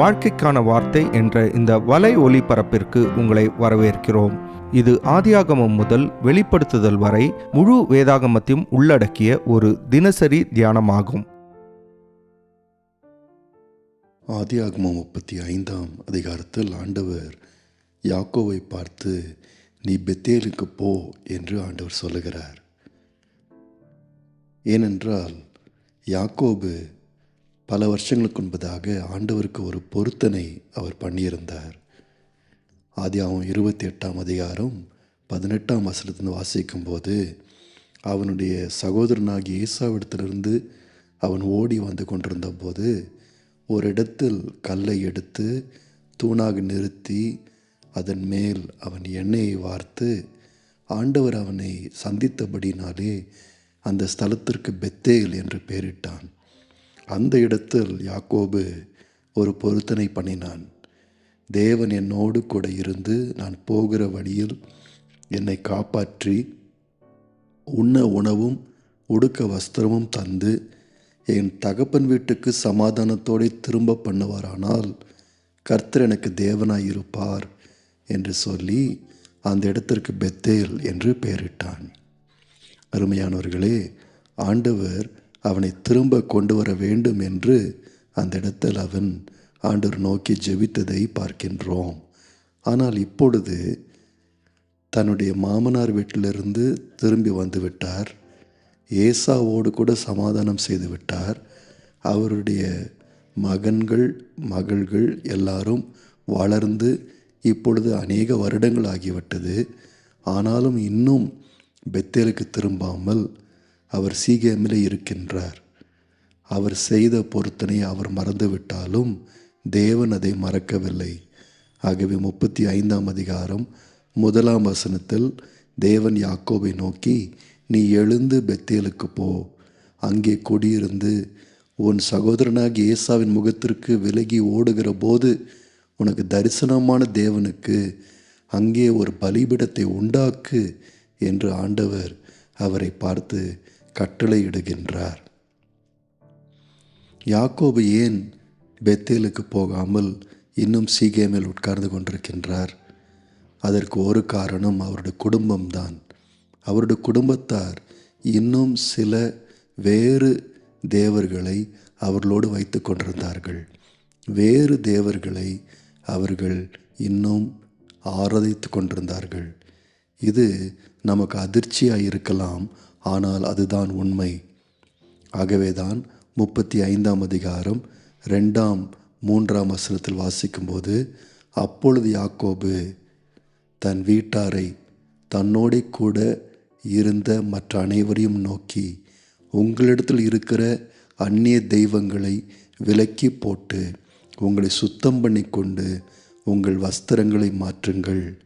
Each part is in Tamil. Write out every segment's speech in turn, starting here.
வாழ்க்கைக்கான வார்த்தை என்ற இந்த வலை ஒளிபரப்பிற்கு உங்களை வரவேற்கிறோம். இது ஆதியாகமம் முதல் வெளிப்படுத்துதல் வரை முழு வேதாகமத்தையும் உள்ளடக்கிய ஒரு தினசரி தியானமாகும். ஆதியாகமம் முப்பத்தி ஐந்தாம் அதிகாரத்தில் ஆண்டவர் யாக்கோவை பார்த்து நீ பெத்தேலுக்கு போ என்று ஆண்டவர் சொல்லுகிறார். ஏனென்றால் யாக்கோபு பல வருஷங்களுக்கு முன்பதாக ஆண்டவருக்கு ஒரு பொருத்தனை அவர் பண்ணியிருந்தார். ஆதியாவும் இருபத்தி எட்டாம் அதிகாரம் பதினெட்டாம் வசனத்திலிருந்து வாசிக்கும்போது அவனுடைய சகோதரனாகிய ஈசாவிடத்திலிருந்து அவன் ஓடி வந்து கொண்டிருந்த போது ஒரு இடத்தில் கல்லை எடுத்து தூணாக நிறுத்தி அதன் மேல் அவன் எண்ணெயை வார்த்து ஆண்டவர் அவனை சந்தித்தபடினாலே அந்த ஸ்தலத்திற்கு பெத்தேல் என்று பெயரிட்டான். அந்த இடத்தில் யாக்கோபு ஒரு பொருத்தனை பண்ணினான். தேவன் என்னோடு கூட இருந்து நான் போகிற வழியில் என்னை காப்பாற்றி உண்ண உணவும் உடுக்க வஸ்திரமும் தந்து என் தகப்பன் வீட்டுக்கு சமாதானத்தோடு திரும்ப பண்ணுவாரானால் கர்த்தர் எனக்கு தேவனாய் இருப்பார் என்று சொல்லி அந்த இடத்திற்கு பெத்தேல் என்று பெயரிட்டான். அருமையானவர்களே ஆண்டவர் அவனை திரும்ப கொண்டு வர வேண்டும் என்று அந்த இடத்தில் அவன் ஆண்டவர் நோக்கி ஜெபித்ததை பார்க்கின்றோம். ஆனால் இப்பொழுது தன்னுடைய மாமனார் வீட்டிலிருந்து திரும்பி வந்து விட்டார் ஏசாவோடு கூட சமாதானம் செய்துவிட்டார். அவருடைய மகன்கள் மகள்கள் எல்லாரும் வளர்ந்து இப்பொழுது அநேக வருடங்கள் ஆகிவிட்டது. ஆனாலும் இன்னும் பெத்தேலுக்கு திரும்பாமல் அவர் சீகேமிலே இருக்கின்றார். அவர் செய்த பொருத்தனை அவர் மறந்துவிட்டாலும் தேவன் அதை மறக்கவில்லை. ஆகவே முப்பத்தி ஐந்தாம் அதிகாரம் முதலாம் வசனத்தில் தேவன் யாக்கோவை நோக்கி நீ எழுந்து பெத்தேலுக்கு போ. அங்கே குடியிருந்து உன் சகோதரனாகி ஏசாவின் முகத்திற்கு விலகி ஓடுகிற போது உனக்கு தரிசனமான தேவனுக்கு அங்கே ஒரு பலிபிடத்தை உண்டாக்கு என்று ஆண்டவர் அவரை பார்த்து கட்டளையிடுகின்றார். யாக்கோபு ஏன் பெத்தேலுக்கு போகாமல் இன்னும் சீகேமில் உட்கார்ந்து கொண்டிருக்கின்றார்? அதற்கு ஒரு காரணம் அவருடைய குடும்பம்தான். அவருடைய குடும்பத்தார் இன்னும் சில வேறு தேவர்களை அவர்களோடு வைத்து கொண்டிருந்தார்கள். வேறு தேவர்களை அவர்கள் இன்னும் ஆராதித்து கொண்டிருந்தார்கள். இது நமக்கு அதிர்ச்சியாக இருக்கலாம் ஆனால் அதுதான் உண்மை. ஆகவேதான் முப்பத்தி ஐந்தாம் அதிகாரம் ரெண்டாம் மூன்றாம் வசனத்தில் வாசிக்கும்போது அப்பொழுது யாக்கோபு தன் வீட்டாரை தன்னோடே கூட இருந்த மற்ற அனைவரையும் நோக்கி உங்களிடத்தில் இருக்கிற அந்நிய தெய்வங்களை விலக்கி போட்டு உங்களை சுத்தம் பண்ணி கொண்டு உங்கள் வஸ்திரங்களை மாற்றுங்கள்.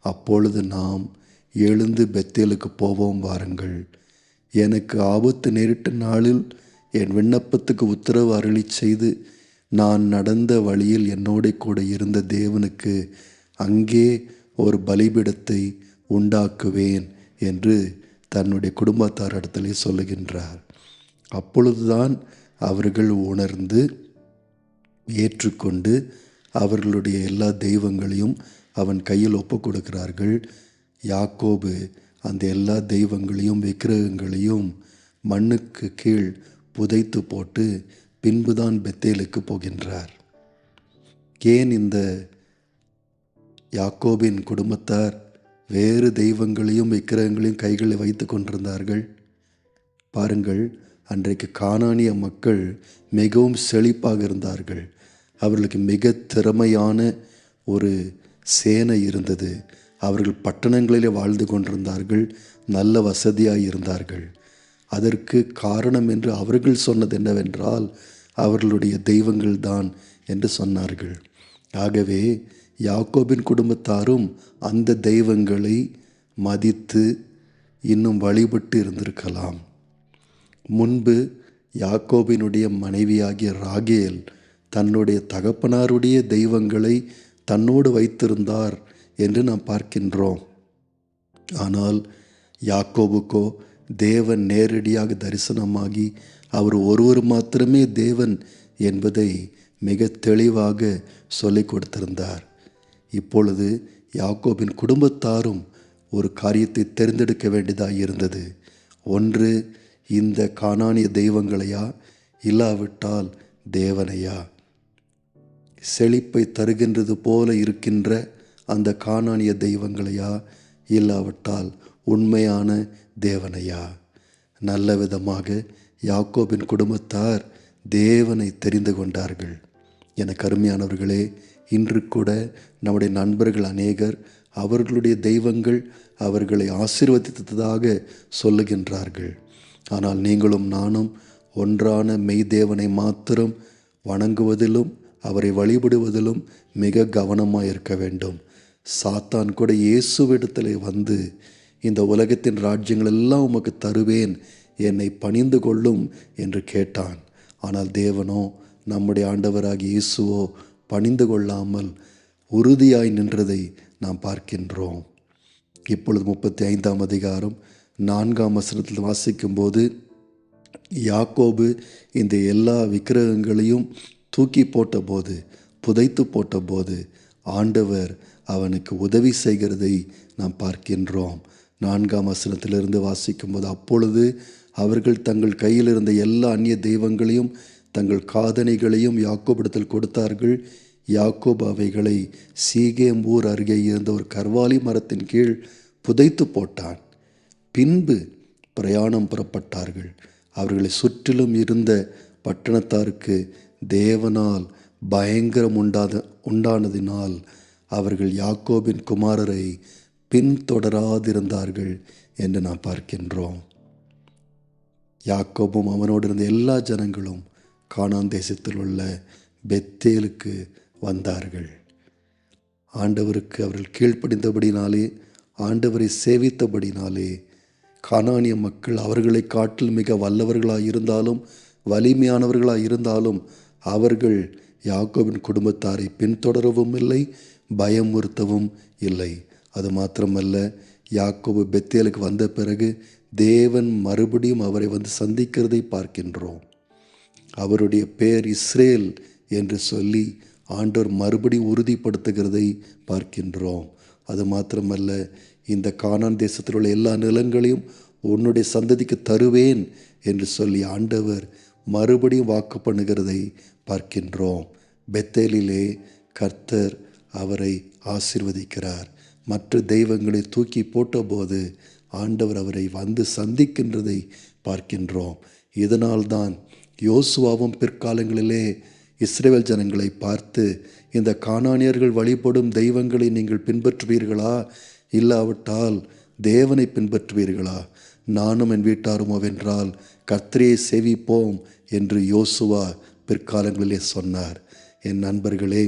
அப்பொழுது நாம் எழுந்து பெத்தேலுக்கு போவோம் வாருங்கள். எனக்கு ஆபத்து நேரிட்ட நாளில் என் விண்ணப்பத்துக்கு உத்தரவு அருளி செய்து நான் நடந்த வழியில் என்னோட கூட இருந்த தேவனுக்கு அங்கே ஒரு பலிபிடத்தை உண்டாக்குவேன் என்று தன்னுடைய குடும்பத்தாரிடத்திலே சொல்லுகின்றார். அப்பொழுதுதான் அவர்கள் உணர்ந்து ஏற்றுக்கொண்டு அவர்களுடைய எல்லா தெய்வங்களையும் அவன் கையில் ஒப்பு கொடுக்கிறார்கள் யாக்கோபு அந்த எல்லா தெய்வங்களையும் விக்கிரகங்களையும் மண்ணுக்கு கீழ் புதைத்து போட்டு பின்புதான் பெத்தேலுக்கு போகின்றார். ஏன் இந்த யாக்கோபின் குடும்பத்தார் வேறு தெய்வங்களையும் விக்கிரகங்களையும் கைகளில் வைத்து கொண்டிருந்தார்கள்? பாருங்கள் அன்றைக்கு காணானிய மக்கள் மிகவும் செழிப்பாக இருந்தார்கள். அவர்களுக்கு மிக திறமையான ஒரு சேனை இருந்தது. அவர்கள் பட்டணங்களிலே வாழ்ந்து கொண்டிருந்தார்கள் நல்ல வசதியாக இருந்தார்கள். அதற்கு காரணம் என்று அவர்கள் சொன்னது என்னவென்றால் அவர்களுடைய தெய்வங்கள் தான் என்று சொன்னார்கள். ஆகவே யாக்கோபின் குடும்பத்தாரும் அந்த தெய்வங்களை மதித்து இன்னும் வழிபட்டு இருந்திருக்கலாம். முன்பு யாக்கோபினுடைய மனைவியாகிய ராகேல் தன்னுடைய தகப்பனாருடைய தெய்வங்களை தன்னோடு வைத்திருந்தார் என்று நாம் பார்க்கின்றோம். ஆனால் யாக்கோபுக்கோ தேவன் நேரடியாக தரிசனமாகி அவர் ஒருவர் மாத்திரமே தேவன் என்பதை மிக தெளிவாக சொல்லிக் கொடுத்திருந்தார். இப்பொழுது யாக்கோபின் குடும்பத்தாரும் ஒரு காரியத்தை தெரிந்தெடுக்க வேண்டியதாக இருந்தது. ஒன்று இந்த காணானிய தெய்வங்களையா? இல்லாவிட்டால் தேவனையா? செழிப்பை தருகின்றது போல இருக்கின்ற அந்த காணானிய தெய்வங்களையா? இல்லாவிட்டால் உண்மையான தேவனையா? நல்ல விதமாக யாக்கோபின் குடும்பத்தார் தேவனை தெரிந்து கொண்டார்கள். என கருமையானவர்களே இன்று கூட நம்முடைய நண்பர்கள் அநேகர் அவர்களுடைய தெய்வங்கள் அவர்களை ஆசீர்வதித்ததாக சொல்லுகின்றார்கள். ஆனால் நீங்களும் நானும் ஒன்றான மெய் தேவனை மாத்திரம் வணங்குவதிலும் அவரை வழிபடுவதிலும் மிக கவனமாக இருக்க வேண்டும். சாத்தான் கூட இயேசுவிடத்தில் வந்து இந்த உலகத்தின் ராஜ்யங்கள் எல்லாம் உமக்கு தருவேன் என்னை பணிந்து கொள்ளும் என்று கேட்டான். ஆனால் தேவனோ நம்முடைய ஆண்டவராகிய இயேசுவோ பணிந்து கொள்ளாமல் உறுதியாய் நின்றதை நாம் பார்க்கின்றோம். இப்பொழுது முப்பத்தி ஐந்தாம் அதிகாரம் நான்காம் வசனத்தில் வாசிக்கும்போது யாக்கோபு இந்த எல்லா விக்கிரகங்களையும் தூக்கி போட்டபோது புதைத்து போட்டபோது ஆண்டவர் அவனுக்கு உதவி செய்கிறதை நாம் பார்க்கின்றோம். நான்காம் வசனத்திலிருந்து வாசிக்கும்போது அப்பொழுது அவர்கள் தங்கள் கையில் இருந்த எல்லா அந்நிய தெய்வங்களையும் தங்கள் காதணிகளையும் யாக்கோபிடத்தில் கொடுத்தார்கள். யாக்கோப் அவைகளை சீகேம் ஊர் அருகே இருந்த ஒரு கர்வாலி மரத்தின் கீழ் புதைத்து போட்டான். பின்பு பிரயாணம் புறப்பட்டார்கள். அவர்களை சுற்றிலும் இருந்த பட்டணத்தாருக்கு தேவனால் பயங்கரம் உண்டாத உண்டானதினால் அவர்கள் யாக்கோபின் குமாரரை பின்தொடராதிருந்தார்கள் என்று நாம் பார்க்கின்றோம். யாக்கோபும் அவனோடு இருந்த எல்லா ஜனங்களும் காணான் தேசத்தில் உள்ள பெத்தேலுக்கு வந்தார்கள். ஆண்டவருக்கு அவர்கள் கீழ்ப்படிந்தபடினாலே ஆண்டவரை சேவித்தபடினாலே கானானிய மக்கள் அவர்களை காட்டில் மிக வல்லவர்களாக இருந்தாலும் வலிமையானவர்களாக இருந்தாலும் அவர்கள் யாக்கோவின் குடும்பத்தாரை பின்தொடரவும் இல்லை பயமுறுத்தவும் இல்லை. அது மாத்திரமல்ல யாக்கோபு பெத்தேலுக்கு வந்த பிறகு தேவன் மறுபடியும் அவரை வந்து சந்திக்கிறதை பார்க்கின்றோம். அவருடைய பெயர் இஸ்ரேல் என்று சொல்லி ஆண்டவர் மறுபடி உறுதிப்படுத்துகிறதை பார்க்கின்றோம். அது மாத்திரமல்ல இந்த கானான் தேசத்தில் உள்ள எல்லா நிலங்களையும் உன்னுடைய சந்ததிக்கு தருவேன் என்று சொல்லி ஆண்டவர் மறுபடியும் வாக்கு பண்ணுகிறதை பார்க்கின்றோம். பெத்தேலிலே கர்த்தர் அவரை ஆசிர்வதிக்கிறார். மற்ற தெய்வங்களை தூக்கி போட்டபோது ஆண்டவர் அவரை வந்து சந்திக்கின்றதை பார்க்கின்றோம். இதனால்தான் யோசுவாவும் பிற்காலங்களிலே இஸ்ரேல் ஜனங்களை பார்த்து இந்த காணானியர்கள் வழிபடும் தெய்வங்களை நீங்கள் பின்பற்றுவீர்களா? இல்லாவிட்டால் தேவனை பின்பற்றுவீர்களா? நானும் என் வீட்டாருமோவென்றால் கர்த்தரையை சேவிப்போம் என்று யோசுவா பிற்காலங்களிலே சொன்னார். என் நண்பர்களே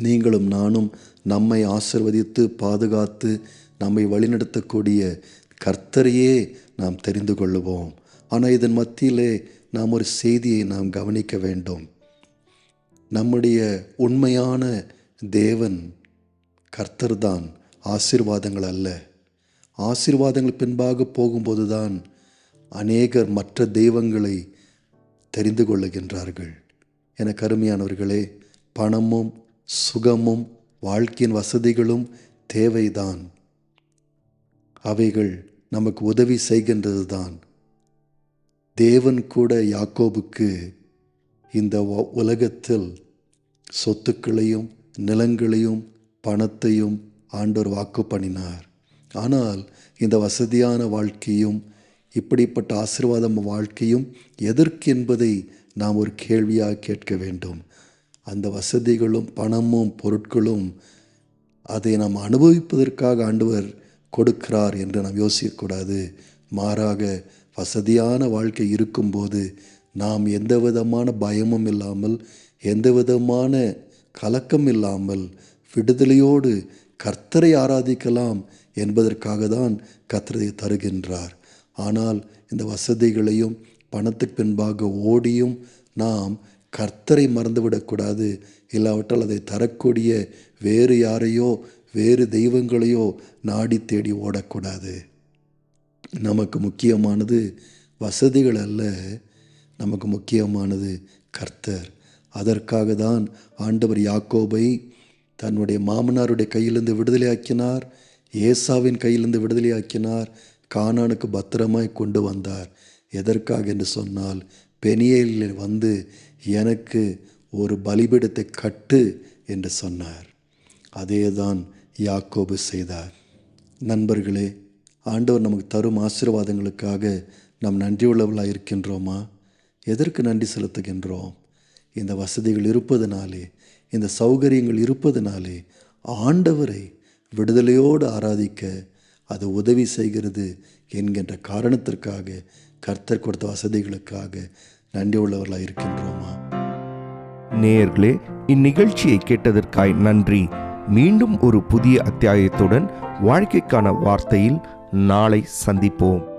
நீங்களும் நானும் நம்மை ஆசிர்வதித்து பாதுகாத்து நம்மை வழிநடத்தக்கூடிய கர்த்தரையே நாம் தெரிந்து கொள்ளுவோம். ஆனால் இதன் மத்தியிலே நாம் ஒரு செய்தியை நாம் கவனிக்க வேண்டும். நம்முடைய உண்மையான தேவன் கர்த்தர்தான். ஆசீர்வாதங்கள் அல்ல. ஆசீர்வாதங்கள் பின்பாக போகும்போது தான் அநேகர் மற்ற தெய்வங்களை தெரிந்து கொள்ளுகின்றார்கள். என கருமையானவர்களே பணமும் சுகமும் வாழ்க்கையின் வசதிகளும் தேவைதான். அவைகள் நமக்கு உதவி செய்கின்றது தான் தேவன் கூட யாக்கோபுக்கு இந்த உ- உலகத்தில் சொத்துக்களையும் நிலங்களையும் பணத்தையும் ஆண்டோர் வாக்கு பண்ணினார். ஆனால் இந்த வசதியான வாழ்க்கையும் இப்படிப்பட்ட ஆசீர்வாதம் வாழ்க்கையும் எதற்கு என்பதை நாம் ஒரு கேள்வியாக கேட்க வேண்டும். அந்த வசதிகளும் பணமும் பொருட்களும் அதை நாம் அனுபவிப்பதற்காக ஆண்டவர் கொடுக்கிறார் என்று நாம் யோசிக்கக்கூடாது. மாறாக வசதியான வாழ்க்கை இருக்கும்போது நாம் எந்த விதமான பயமும் இல்லாமல் எந்த விதமான கலக்கம் இல்லாமல் விடுதலையோடு கர்த்தரை ஆராதிக்கலாம் என்பதற்காக தான் கர்த்தரை தருகின்றார். ஆனால் இந்த வசதிகளையும் பணத்துக்கு பின்பாக ஓடியும் நாம் கர்த்தரை மறந்துவிடக்கூடாது. இல்லாவிட்டால் அதை தரக்கூடிய வேறு யாரையோ வேறு தெய்வங்களையோ நாடி தேடி ஓடக்கூடாது. நமக்கு முக்கியமானது வசதிகள் அல்ல. நமக்கு முக்கியமானது கர்த்தர். அதற்காக தான் ஆண்டவர் யாக்கோபை தன்னுடைய மாமனாருடைய கையிலிருந்து விடுதலையாக்கினார் ஏசாவின் கையிலிருந்து விடுதலையாக்கினார் கானானுக்கு பத்திரமாய் கொண்டு வந்தார். எதற்காக என்று சொன்னால் பெனியலில் வந்து எனக்கு ஒரு பலிபீடத்தை கட்டு என்று சொன்னார். அதேதான் யாக்கோபு செய்தார். நண்பர்களே ஆண்டவர் நமக்கு தரும் ஆசீர்வாதங்களுக்காக நாம் நன்றியுள்ளவர்களாக இருக்கின்றோமா? எதற்கு நன்றி செலுத்துகின்றோம்? இந்த வசதிகள் இருப்பதனாலே இந்த சௌகரியங்கள் இருப்பதனாலே ஆண்டவரை விடுதலையோடு ஆராதிக்க அது உதவி செய்கிறது என்கின்ற காரணத்திற்காக கர்த்தர் கொடுத்த வசதிகளுக்காக நன்றி உள்ளவர்களாக இருக்கின்றோமா? நேயர்களே இந்நிகழ்ச்சியை கேட்டதற்காய் நன்றி. மீண்டும் ஒரு புதிய அத்தியாயத்துடன் வாழ்க்கைக்கான வார்த்தையில் நாளை சந்திப்போம்.